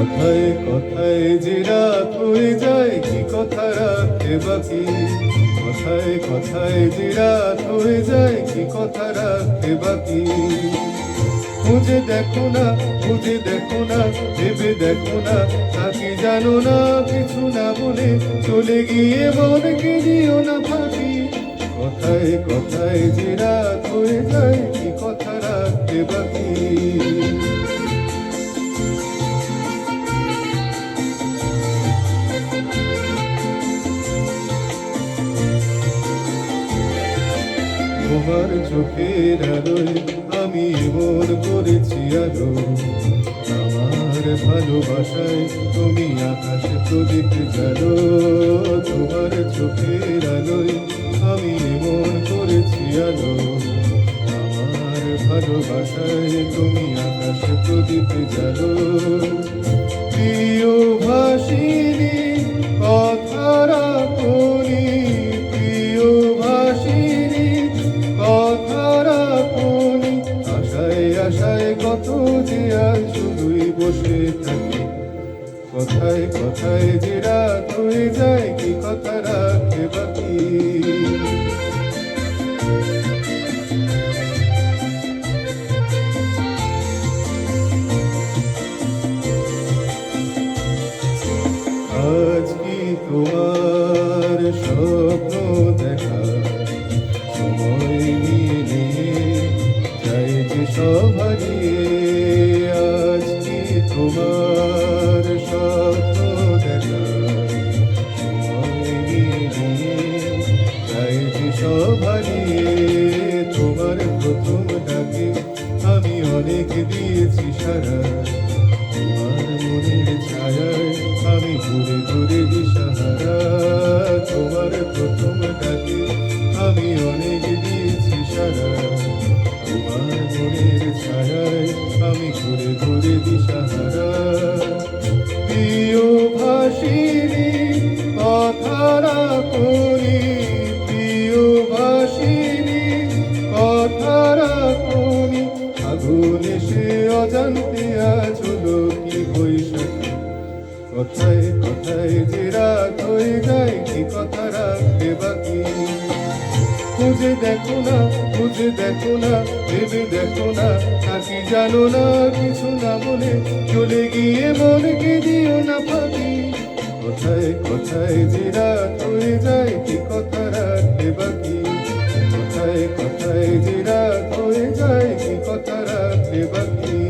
কথায় কথায় যে রাত হয়ে যায়, কি কথা রাখতে বাকি? কথায় কথায় যে রাত হয়ে যায়, কি কথা রাখতে বাকি? খুঁজে দেখো না, খুঁজে দেখো না, ভেবে দেখো না তাকে জানো না, কিছু না বলে চলে গিয়ে মনকে দিও না ফাঁকি? কথায় কথায় যে রাত হয়ে যায়, কি কথা রাখতে বাকি? তোমার চোখের আলোয় আমি মন করেছি আলো। আমার ভালোবাসায় তুমি আকাশ প্রদীপ জানো তোমার চোখের আলোয় আমি মন করেছি আলো। আমার ভালোবাসায় তুমি আকাশ প্রদীপ জানো আশায় কত যে আজ শুধুই বসে থাকি। কথায় কথায় যে রাত হয়ে যায়, কি কথা রাখে বাকি? আজ কি তোমার স্বপ্ন যে সবারিয়ে আজ কি তোমার স্বপ্ন দেখা চাই যে তোমার প্রথম ডাকে আমি অনেক দিয়েছি সারা তোমার মনের ছায়ায় আমি ঘুরে ঘুরে দিশাহারা তোমার প্রথম ডাকে আমি অনেক দিয়েছি সারা তোমার মনের ছায়ায় আমি ঘুরে ঘুরে দিশাহারা। প্রিয় ভাসিনী কথারা করি প্রিয় ভাসিনী কথারা করি আগুন এসে অজান্তে আজ হলো কি বৈশাখী। কথায় কথায় যে রাত হয়ে যায়, কি কথা রাখতে বাকি? খুঁজে দেখো না, খুঁজে দেখো না, ভেবে দেখো না তাকে জানো না কিছু না বলে, চলে গিয়ে মনকে দিও না ফাঁকি কোথায়, কথায় যে রাত হয়ে যায়, কি কথা রাখতে বাকি? কথায় কথায় যে রাত হয়ে যায়, কি কথা রাখতে বাকি?